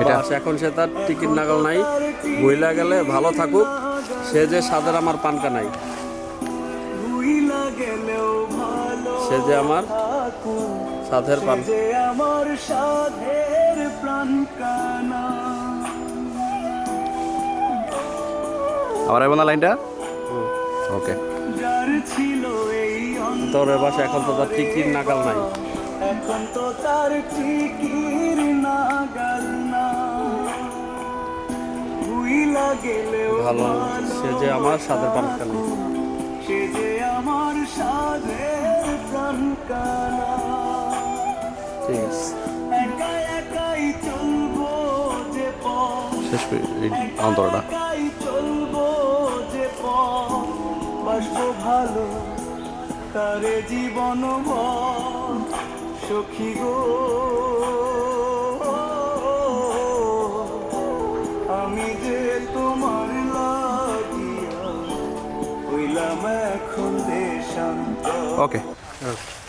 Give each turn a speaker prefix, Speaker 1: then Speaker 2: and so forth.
Speaker 1: এটা
Speaker 2: বাস এখন সে তার টিকিট নাগাল নাই। বইলা গেলে ভালো থাকুক। সে যে সাদের আমার পানকা নাই। সে যে আমার সাধের পান।
Speaker 3: আমার সাধের প্রাণ কানা
Speaker 1: আবার আইব না লাইনটা? ওকে।
Speaker 3: যার ছিল এই
Speaker 2: তোর বাসা এখন তো তার টিকিট নাগাল নাই।
Speaker 3: এখন তো তার টিকির নাগাল
Speaker 2: ভালো সে যে আমার সাদের পানকা
Speaker 3: সে যে আমার সাধের প্রাণ কানা
Speaker 2: ঠিক আছে।
Speaker 1: শেষ করি এই
Speaker 3: পথ। ভালো তারে জীবন সখী গো। আমি যে তোমার লাগিয়া হইলাম এখন দেশান্ত
Speaker 1: ওকে
Speaker 2: ওকে